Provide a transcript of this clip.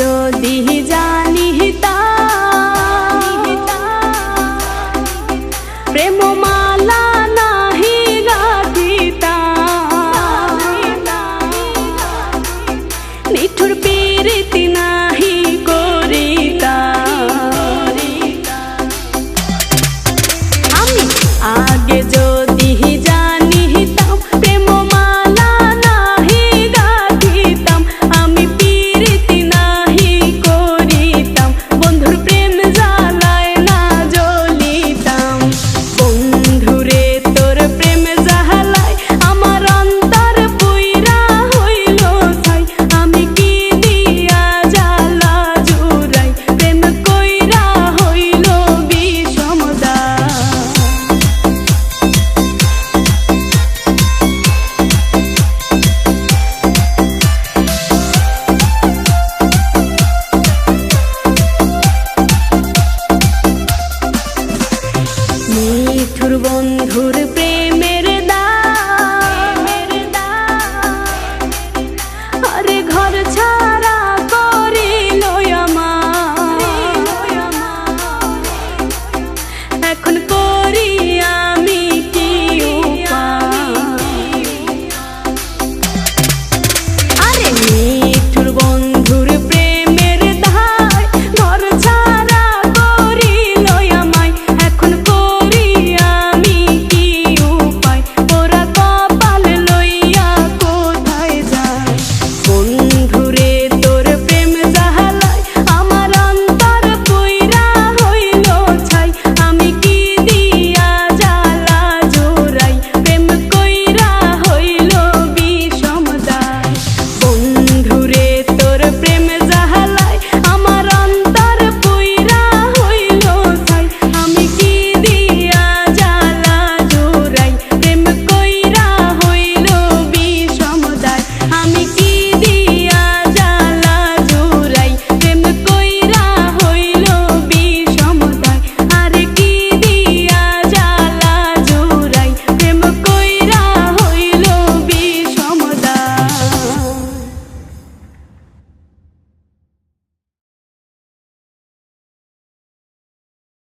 যদি জানি প্রেম মালা নাহি গাঠিতা নিঠুর পীরিতি না